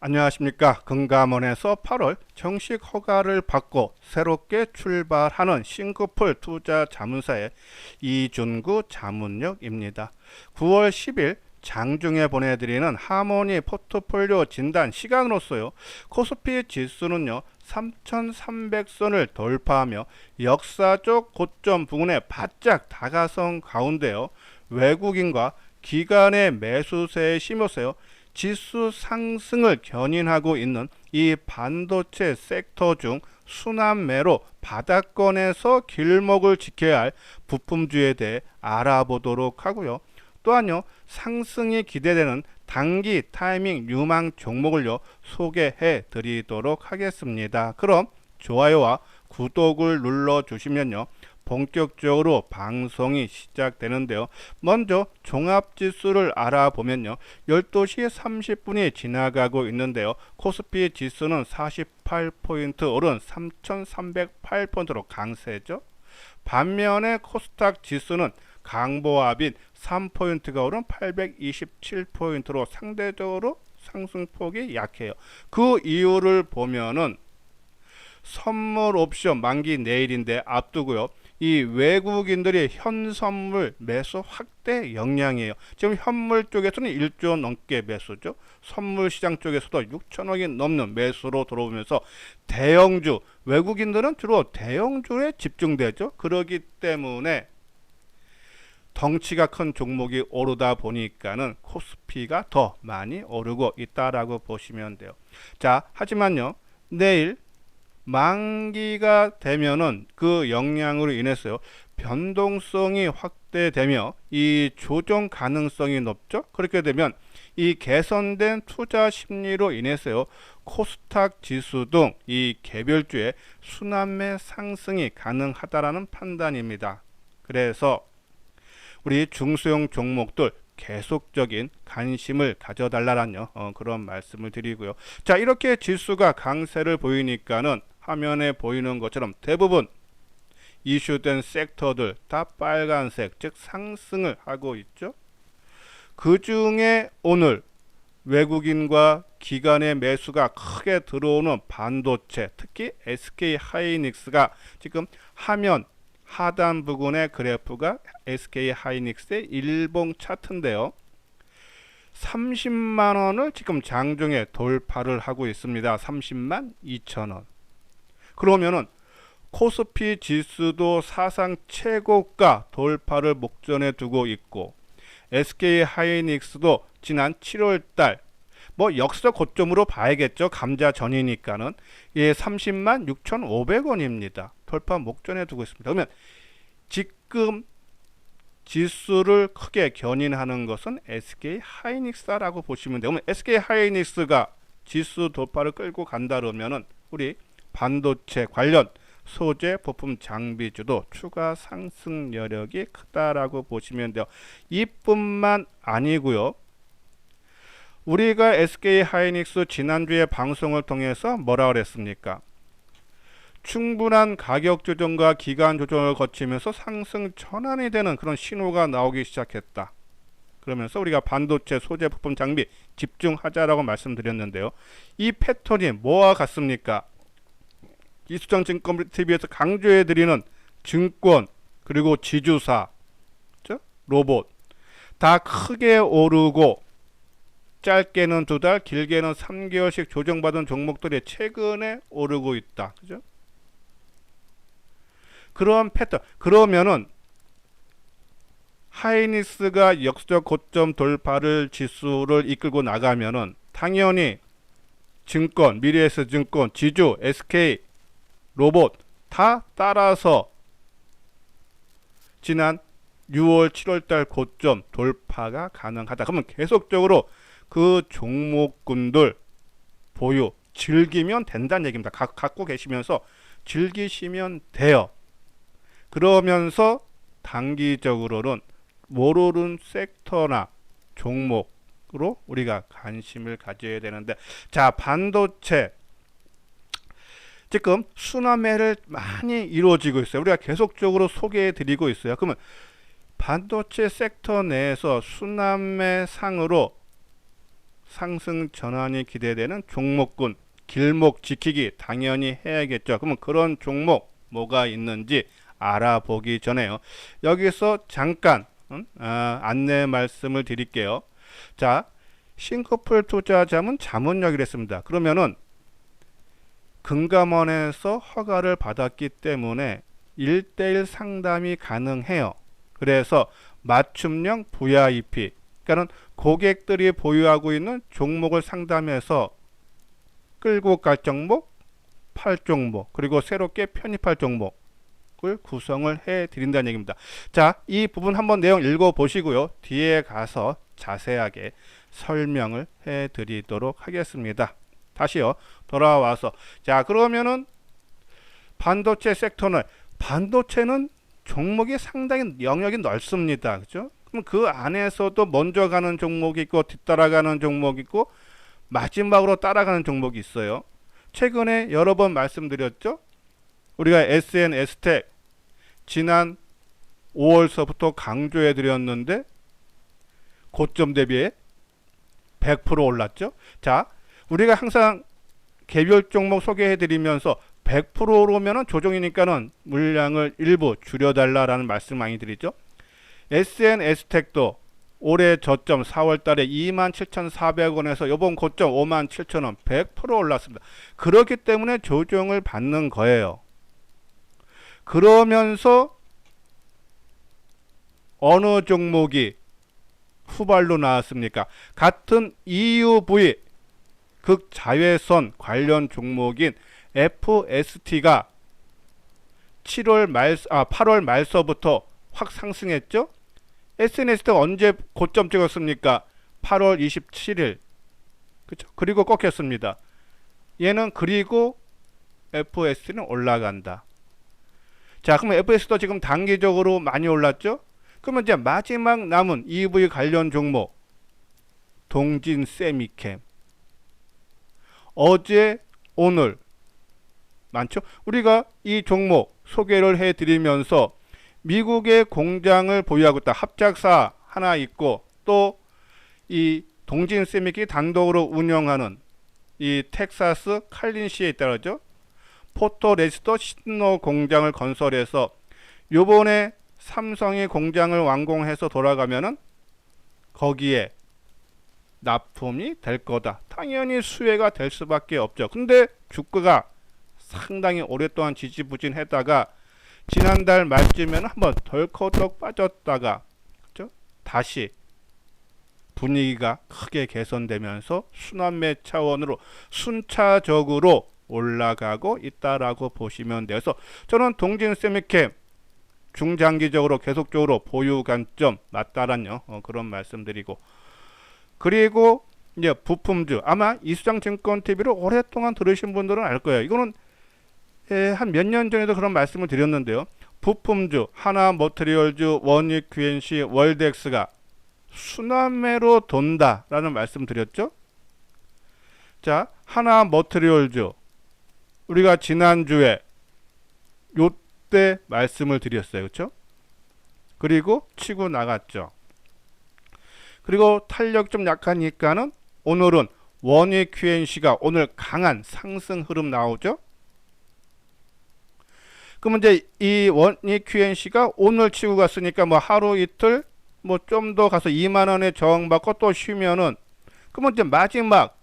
안녕하십니까 금감원에서 8월 정식 허가를 받고 새롭게 출발하는 싱가폴 투자 자문사의 이준구 자문역입니다. 9월 10일 장중에 보내드리는 하모니 포트폴리오 진단 시간으로서요. 코스피 지수는요. 3,300선을 돌파하며 역사적 고점 부근에 바짝 다가선 가운데요. 외국인과 기관의 매수세에 심어서요. 지수 상승을 견인하고 있는 이 반도체 섹터 중 순환매로 바닥권에서 길목을 지켜야 할 부품주에 대해 알아보도록 하고요. 또한요 상승이 기대되는 단기 타이밍 유망 종목을요 소개해 드리도록 하겠습니다. 그럼 좋아요와 구독을 눌러 주시면요 본격적으로 방송이 시작되는데요. 먼저 종합지수를 알아보면요. 12시 30분이 지나가고 있는데요. 코스피 지수는 48포인트 오른 3,308포인트로 강세죠. 반면에 코스닥 지수는 강보합인 3포인트가 오른 827포인트로 상대적으로 상승폭이 약해요. 그 이유를 보면은 선물 옵션 만기 내일인데 앞두고요. 이 외국인들의 현선물 매수 확대 역량이에요. 지금 현물 쪽에서는 1조 넘게 매수죠. 선물 시장 쪽에서도 6천억이 넘는 매수로 들어오면서 대형주 외국인들은 주로 대형주에 집중되죠. 그러기 때문에 덩치가 큰 종목이 오르다 보니까는 코스피가 더 많이 오르고 있다라고 보시면 돼요. 자, 하지만요. 내일 만기가 되면은 그 영향으로 인해서요. 변동성이 확대되며 이 조정 가능성이 높죠. 그렇게 되면 이 개선된 투자 심리로 인해서요. 코스닥 지수 등 이 개별주의 순환매 상승이 가능하다라는 판단입니다. 그래서 우리 중소형 종목들 계속적인 관심을 가져달라는 어, 그런 말씀을 드리고요. 자 이렇게 지수가 강세를 보이니까는 화면에 보이는 것처럼 대부분 이슈된 섹터들 다 빨간색 즉 상승을 하고 있죠. 그 중에 오늘 외국인과 기관의 매수가 크게 들어오는 반도체 특히 SK 하이닉스가 지금 화면 하단 부분의 그래프가 SK 하이닉스의 일봉 차트인데요. 30만 원을 지금 장중에 돌파를 하고 있습니다. 30만 2천 원. 그러면은 코스피 지수도 사상 최고가 돌파를 목전에 두고 있고 SK 하이닉스도 지난 7월 달 뭐 역사 고점으로 봐야겠죠. 감자 전이니까는 예 30만 6,500원입니다. 돌파 목전에 두고 있습니다. 그러면 지금 지수를 크게 견인하는 것은 SK 하이닉스라고 보시면. 그러면 SK 하이닉스가 지수 돌파를 끌고 간다 그러면은 우리 반도체 관련 소재 부품 장비주도 추가 상승 여력이 크다라고 보시면 돼요. 이뿐만 아니고요. 우리가 SK 하이닉스 지난주에 방송을 통해서 뭐라 그랬습니까? 충분한 가격 조정과 기간 조정을 거치면서 상승 전환이 되는 그런 신호가 나오기 시작했다. 그러면서 우리가 반도체 소재 부품 장비 집중하자라고 말씀드렸는데요. 이 패턴이 뭐와 같습니까? 이수정 증권 TV에서 강조해 드리는 증권 그리고 지주사 로봇 다 크게 오르고 짧게는 두 달, 길게는 3개월씩 조정받은 종목들이 최근에 오르고 있다. 그죠? 그런 패턴. 그러면은 하이니스가 역수적 고점 돌파를 지수를 이끌고 나가면은 당연히 증권, 미래에서 증권, 지주, SK, 로봇 다 따라서 지난 6월, 7월 달 고점 돌파가 가능하다. 그러면 계속적으로 그 종목군들 보유 즐기면 된다는 얘기입니다. 가, 갖고 계시면서 즐기시면 돼요. 그러면서 단기적으로는 모르는 섹터나 종목으로 우리가 관심을 가져야 되는데 자 반도체 지금 순환매를 많이 이루어지고 있어요. 우리가 계속적으로 소개해 드리고 있어요. 그러면 반도체 섹터 내에서 순환매 상으로 상승 전환이 기대되는 종목군 길목 지키기 당연히 해야겠죠. 그러면 그런 종목 뭐가 있는지 알아보기 전에요. 여기서 잠깐 음, 아, 안내 말씀을 드릴게요. 자, 싱커플 투자자문 자문역이라 했습니다. 그러면은 금감원에서 허가를 받았기 때문에 1대1 상담이 가능해요. 그래서 맞춤형 VIP, 그러니까는 고객들이 보유하고 있는 종목을 상담해서 끌고 갈 종목, 팔 종목, 그리고 새롭게 편입할 종목을 구성을 해 드린다는 얘기입니다. 자, 이 부분 한번 내용 읽어 보시고요. 뒤에 가서 자세하게 설명을 해 드리도록 하겠습니다. 다시요. 돌아와서 자, 그러면은 반도체 섹터는 반도체는 종목이 상당히 영역이 넓습니다. 그죠? 그럼 그 안에서도 먼저 가는 종목이 있고 뒤따라가는 종목이 있고 마지막으로 따라가는 종목이 있어요. 최근에 여러 번 말씀드렸죠. 우리가 SNS텍 지난 5월서부터 강조해 드렸는데 고점 대비에 100% 올랐죠. 자, 우리가 항상 개별 종목 소개해 드리면서 100%로면은 조정이니까는 물량을 일부 줄여달라라는 말씀 많이 드리죠. SNS텍도 올해 저점 4월 달에 27,400원에서 이번 고점 57,000원 100% 올랐습니다. 그렇기 때문에 조정을 받는 거예요. 그러면서 어느 종목이 후발로 나왔습니까? 같은 EUV 극자외선 관련 종목인 FST가 7월 말, 아, 8월 말서부터 확 상승했죠? SNS가 언제 고점 찍었습니까? 8월 27일. 그죠? 그리고 꺾였습니다. 얘는 그리고 FS는 올라간다. 자, 그럼 FS도 지금 단기적으로 많이 올랐죠? 그러면 이제 마지막 남은 EV 관련 종목 동진 세미캠 어제 오늘 많죠? 우리가 이 종목 소개를 해 드리면서 미국의 공장을 보유하고 있다. 합작사 하나 있고 또 이 동진 세미키 단독으로 운영하는 이 텍사스 칼린시에 그러죠. 포토레스터 신노 공장을 건설해서 요번에 삼성이 공장을 완공해서 돌아가면은 거기에 납품이 될 거다. 당연히 수혜가 될 수밖에 없죠. 근데 주가가 상당히 오랫동안 지지부진했다가 지난달 말쯤에는 한번 덜커덕 빠졌다가 그죠? 다시 분위기가 크게 개선되면서 순환매 차원으로 순차적으로 올라가고 있다라고 보시면 돼서 저는 동진 세미캠 중장기적으로 계속적으로 보유 관점 맞다란요 어, 그런 말씀드리고 그리고 이제 부품주 아마 이수장 증권 TV를 오랫동안 들으신 분들은 알 거예요. 이거는 예, 한몇 년 전에도 그런 말씀을 드렸는데요. 부품주 하나 머트리얼주 원익 QNC 월드엑스가 순환매로 돈다라는 말씀 드렸죠. 자 하나 머트리얼주 우리가 지난주에 요때 말씀을 드렸어요. 그렇죠? 그리고 치고 나갔죠. 그리고 탄력 좀 약하니까는 오늘은 원익 QNC가 오늘 강한 상승 흐름 나오죠. 그러면 이제 이 원익 QNC가 오늘 치고 갔으니까 뭐 하루 이틀 뭐 좀 더 가서 2만 원에 저항받고 또 쉬면은 그러면 이제 마지막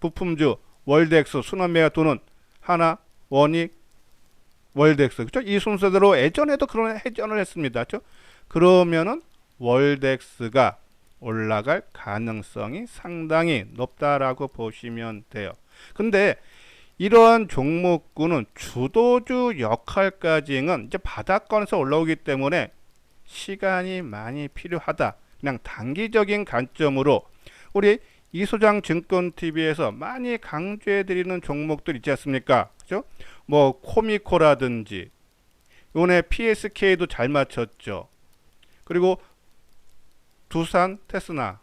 부품주 월드엑스 순환매가 도는 하나 원익 월드엑스 그죠? 이 순서대로 예전에도 그런 회전을 했습니다. 그죠? 그러면은 월덱스가 올라갈 가능성이 상당히 높다라고 보시면 돼요. 근데 이러한 종목군은 주도주 역할까지는 이제 바닥권에서 올라오기 때문에 시간이 많이 필요하다. 그냥 단기적인 관점으로 우리 이 소장 증권 TV에서 많이 강조해 드리는 종목들 있지 않습니까? 그죠? 뭐 코미코라든지 요번에 PSK도 잘 맞췄죠. 그리고 두산 테스나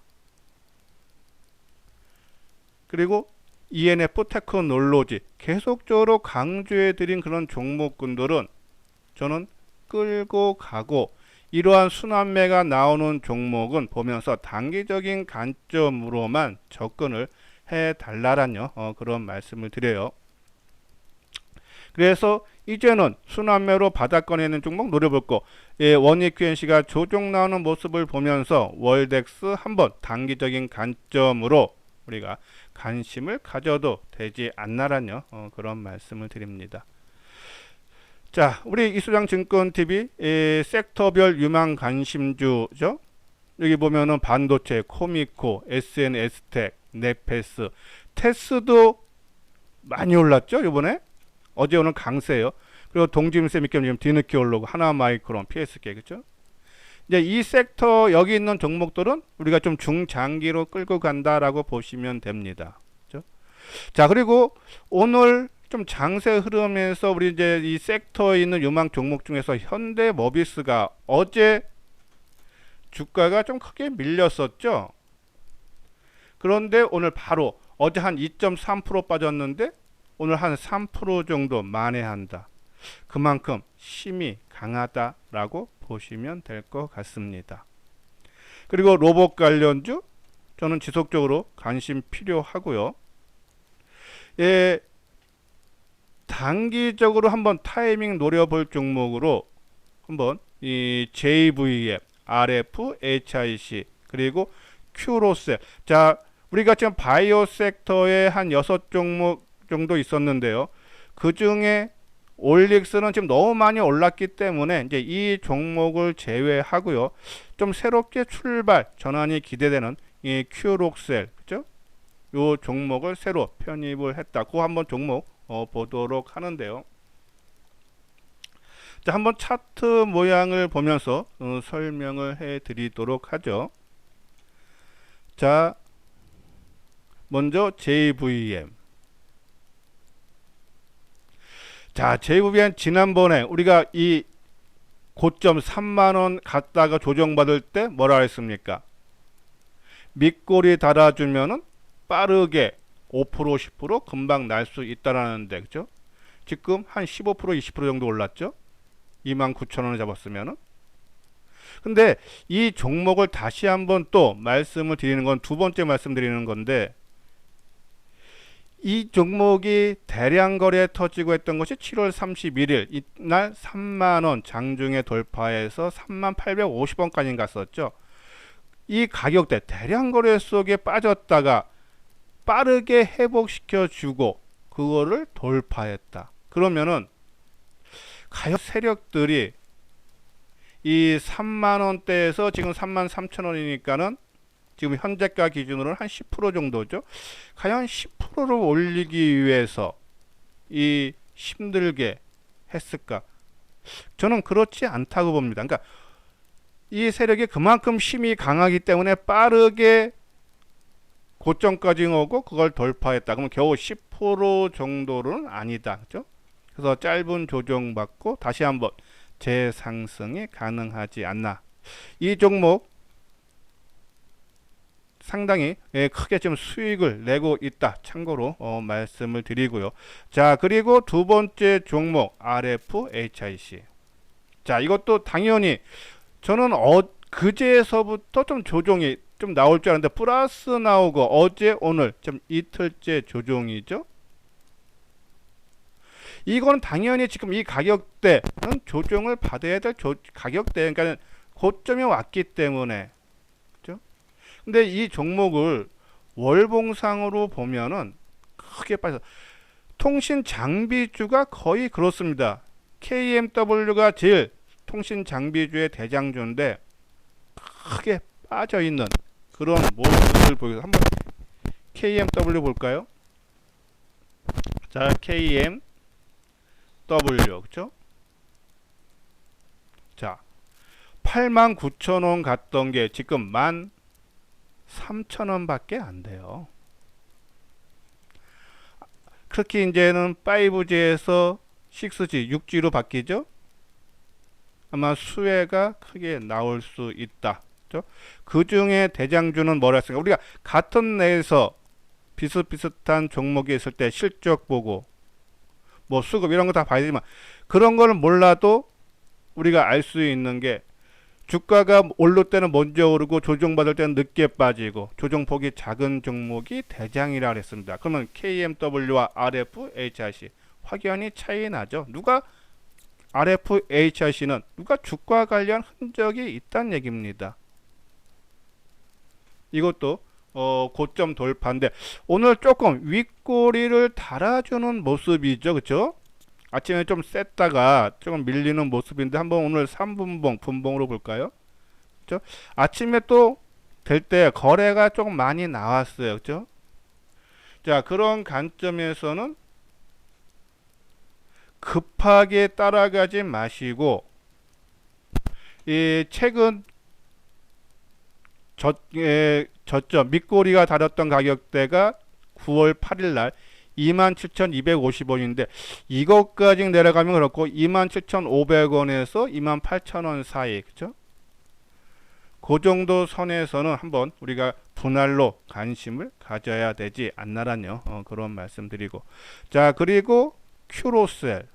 그리고 ENF 테크놀로지 계속적으로 강조해 드린 그런 종목군들은 저는 끌고 가고 이러한 순환매가 나오는 종목은 보면서 단기적인 관점으로만 접근을 해 달라라뇨. 어, 그런 말씀을 드려요. 그래서 이제는 순환매로 바닥권에 있는 종목 노려볼 거. 예, 원익 QNC가 조정 나오는 모습을 보면서 월덱스 한번 단기적인 관점으로 우리가 관심을 가져도 되지 않나라뇨. 어, 그런 말씀을 드립니다. 자, 우리 이수장 증권 TV 예, 섹터별 유망 관심주죠. 여기 보면은 반도체, 코미코, SNS텍, 네페스, 테스도 많이 올랐죠, 이번에? 어제 오늘 강세요. 그리고 동지물세 밑겸 지금 뒤늦게 올라오고 하나 마이크론, PSK 그죠? 이제 이 섹터 여기 있는 종목들은 우리가 좀 중장기로 끌고 간다라고 보시면 됩니다. 그죠? 자 그리고 오늘 좀 장세 흐름에서 우리 이제 이 섹터에 있는 유망 종목 중에서 현대모비스가 어제 주가가 좀 크게 밀렸었죠. 그런데 오늘 바로 어제 한 2.3% 빠졌는데 오늘 한 3% 정도 만회한다. 그만큼 힘이 강하다라고 보시면 될 것 같습니다. 그리고 로봇 관련주 저는 지속적으로 관심 필요하고요. 예, 단기적으로 한번 타이밍 노려볼 종목으로 한번 이 JVF, RF, HIC 그리고 큐로셀 자 우리가 지금 바이오 섹터에 한 여섯 종목 정도 있었는데요. 그 중에 올릭스는 지금 너무 많이 올랐기 때문에 이제 이 종목을 제외하고요. 좀 새롭게 출발 전환이 기대되는 이 큐록셀 그죠? 요 종목을 새로 편입을 했다. 그 한번 종목 어, 보도록 하는데요. 자, 한번 차트 모양을 보면서 어, 설명을 해 드리도록 하죠. 자, 먼저 JVM. 자, JVM 지난번에 우리가 이 고점 3만원 갔다가 조정받을 때 뭐라 했습니까? 밑골이 달아주면은 빠르게 5% 10% 금방 날 수 있다라는데 그죠? 지금 한 15% 20% 정도 올랐죠? 29,000원을 잡았으면은 근데 이 종목을 다시 한번 또 말씀을 드리는 건 두 번째 말씀드리는 건데 이 종목이 대량 거래 터지고 했던 것이 7월 31일 이날 3만 원 장중에 돌파해서 3만 850원까지 갔었죠. 이 가격대 대량 거래 속에 빠졌다가 빠르게 회복시켜 주고 그거를 돌파했다. 그러면은 가격 세력들이 이 3만 원대에서 지금 3만 3천 원이니까는 지금 현재가 기준으로는 한 10% 정도죠. 과연 10%를 올리기 위해서 이 힘들게 했을까? 저는 그렇지 않다고 봅니다. 그러니까 이 세력이 그만큼 힘이 강하기 때문에 빠르게 고점까지 오고 그걸 돌파했다. 그러면 겨우 10% 정도는 아니다. 그죠? 그래서 짧은 조정 받고 다시 한번 재상승이 가능하지 않나. 이 종목 상당히 예, 크게 좀 수익을 내고 있다. 참고로 어, 말씀을 드리고요. 자, 그리고 두 번째 종목 RFHIC. 자, 이것도 당연히 저는 어, 그제서부터 좀 조정이 좀 나올 줄 알았는데 플러스 나오고 어제 오늘 좀 이틀째 조정이죠. 이거는 당연히 지금 이 가격대는 조정을 받아야 될 조, 가격대 그러니까 고점이 왔기 때문에? 근데 이 종목을 월봉상으로 보면은 크게 빠져 통신 장비주가 거의 그렇습니다. KMW가 제일 통신 장비주의 대장주인데 크게 빠져 있는 그런 모습을 보여서 한번 KMW 볼까요? 자, KM W 그죠? 자, 89,000원 갔던 게 지금 13,000원 밖에 안 돼요. 그렇게 이제는 5G에서 6G, 6G로 바뀌죠? 아마 수혜가 크게 나올 수 있다. 그 중에 대장주는 뭐라 했습니까? 우리가 같은 내에서 비슷비슷한 종목이 있을 때 실적 보고 뭐 수급 이런 거 다 봐야 되지만 그런 거는 몰라도 우리가 알 수 있는 게 주가가 오를 때는 먼저 오르고 조정받을 때는 늦게 빠지고 조정폭이 작은 종목이 대장이라 그랬습니다. 그러면 KMW와 RFHIC 확연히 차이 나죠. 누가 RFHIC는 누가 주가 관련 흔적이 있다는 얘기입니다. 이것도 어, 고점 돌파인데 오늘 조금 윗꼬리를 달아주는 모습이죠, 그렇죠? 아침에 좀 셌다가 조금 밀리는 모습인데 한번 오늘 3분봉 분봉으로 볼까요? 그렇죠? 아침에 또 될 때 거래가 조금 많이 나왔어요, 그렇죠? 자 그런 관점에서는 급하게 따라가지 마시고 이 최근 저, 에, 저점 밑꼬리가 달았던 가격대가 9월 8일 날 27,250원인데 이것까지 내려가면 그렇고 27,500원에서 28,000원 사이 그죠? 그 정도 선에서는 한번 우리가 분할로 관심을 가져야 되지 않나라뇨 어, 그런 말씀드리고. 자 그리고 큐로셀.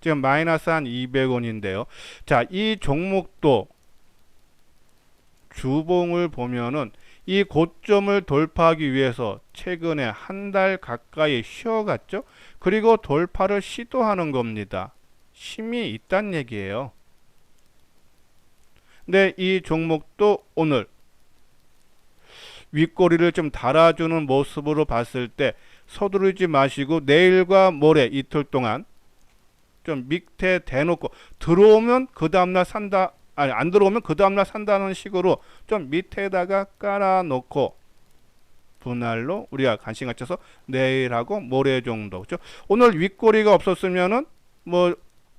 지금 마이너스 한 200원인데요. 자이 종목도 주봉을 보면은 이 고점을 돌파하기 위해서 최근에 한 달 가까이 쉬어갔죠. 그리고 돌파를 시도하는 겁니다. 힘이 있단 얘기예요. 근데 이 종목도 오늘 윗꼬리를 좀 달아주는 모습으로 봤을 때 서두르지 마시고 내일과 모레 이틀 동안 좀 밑에 대놓고 들어오면 그 다음날 산다 아니 안 들어오면 그 다음날 산다는 식으로 좀 밑에다가 깔아놓고 분할로 우리가 관심 갖춰서 내일하고 모레 정도 그죠 오늘 윗꼬리가 없었으면은 뭐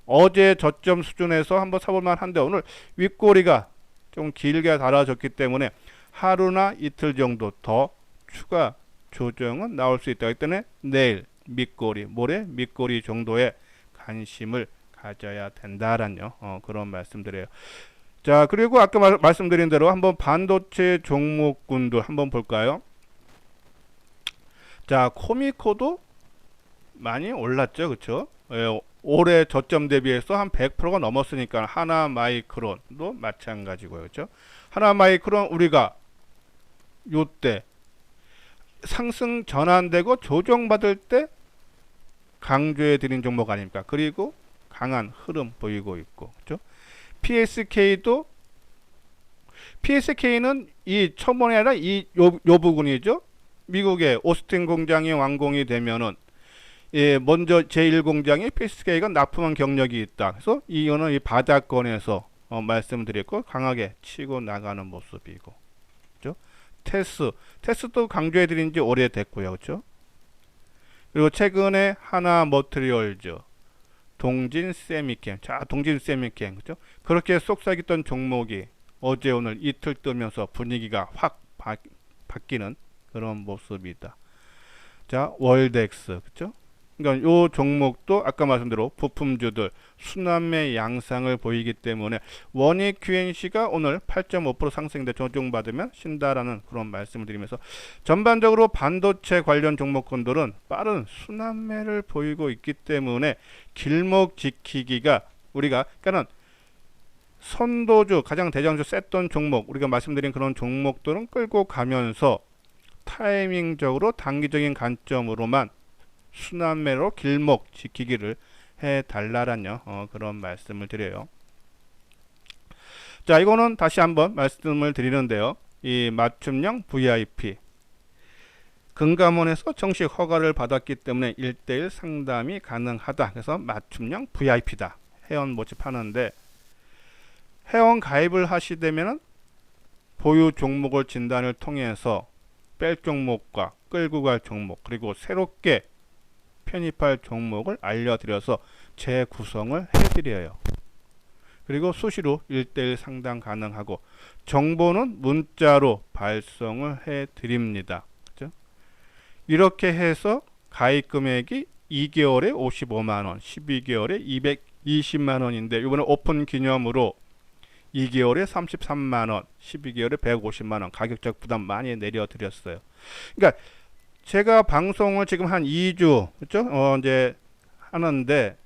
어제 저점 수준에서 한번 사볼만 한데 오늘 윗꼬리가 좀 길게 달아졌기 때문에 하루나 이틀 정도 더 추가 조정은 나올 수 있다. 기 때문에 내일 밑꼬리, 모레 밑꼬리 정도의 관심을 가져야 된다라는 어, 그런 말씀드려요. 자 그리고 아까 말, 말씀드린 대로 한번 반도체 종목군들 한번 볼까요? 자 코미코도 많이 올랐죠, 그렇죠? 예, 올해 저점 대비해서 한 100%가 넘었으니까 하나 마이크론도 마찬가지고요, 그렇죠? 하나 마이크론 우리가 요때 상승 전환되고 조정받을 때 강조해 드린 종목 아닙니까? 그리고 강한 흐름 보이고 있고, 그렇죠? PSK도 PSK는 이 처번이 아니라 이 요 요 부분이죠. 미국의 오스틴 공장이 완공이 되면은 예, 먼저 제1공장에 PSK가 납품한 경력이 있다. 그래서 이거는 이 바닥권에서 어, 말씀드렸고 강하게 치고 나가는 모습이고. 그죠? 테스, 테스도 강조해 드린 지 오래됐고요. 그죠? 그리고 최근에 하나 머트리얼즈 동진 세미캠. 자, 동진 세미캠. 그죠? 그렇게 속삭였던 종목이 어제 오늘 이틀 뜨면서 분위기가 확 바, 바뀌는 그런 모습이다. 자, 월덱스. 그죠? 그러니까 요 종목도 아까 말씀대로 부품주들 순환매 양상을 보이기 때문에 원익 QNC가 오늘 8.5% 상승인데 조정받으면 신다라는 그런 말씀을 드리면서 전반적으로 반도체 관련 종목군들은 빠른 순환매를 보이고 있기 때문에 길목 지키기가 우리가 그러니까는 선도주 가장 대장주 셌던 종목 우리가 말씀드린 그런 종목들은 끌고 가면서 타이밍적으로 단기적인 관점으로만 순환매로 길목 지키기를 해 달라라뇨 어, 그런 말씀을 드려요. 자 이거는 다시 한번 말씀을 드리는데요. 이 맞춤형 VIP 금감원에서 정식 허가를 받았기 때문에 1대1 상담이 가능하다. 그래서 맞춤형 VIP다. 회원 모집하는데 회원 가입을 하시되면 보유 종목을 진단을 통해서 뺄 종목과 끌고 갈 종목 그리고 새롭게 편입할 종목을 알려드려서 재구성을 해드려요. 그리고 수시로 1대1 상담 가능하고 정보는 문자로 발송을 해드립니다. 그죠? 이렇게 해서 가입 금액이 2개월에 55만원, 12개월에 220만원인데 이번에 오픈 기념으로 2개월에 33만원, 12개월에 150만원 가격적 부담 많이 내려드렸어요. 그러니까 제가 방송을 지금 한 2주 그죠? 어 이제 하는데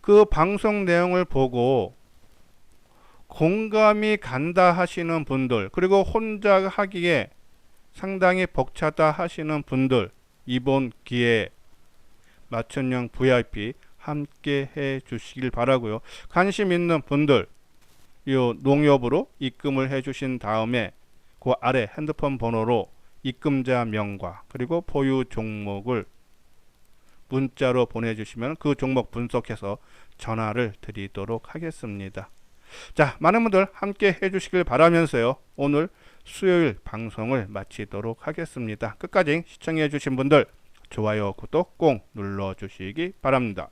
그 방송 내용을 보고 공감이 간다 하시는 분들 그리고 혼자 하기에 상당히 벅차다 하시는 분들 이번 기회에 맞춤형 VIP 함께 해 주시길 바라고요. 관심 있는 분들 요 농협으로 입금을 해 주신 다음에 그 아래 핸드폰 번호로 입금자 명과 그리고 보유 종목을 문자로 보내주시면 그 종목 분석해서 전화를 드리도록 하겠습니다. 자, 많은 분들 함께 해주시길 바라면서요. 오늘 수요일 방송을 마치도록 하겠습니다. 끝까지 시청해주신 분들 좋아요, 구독 꼭 눌러주시기 바랍니다.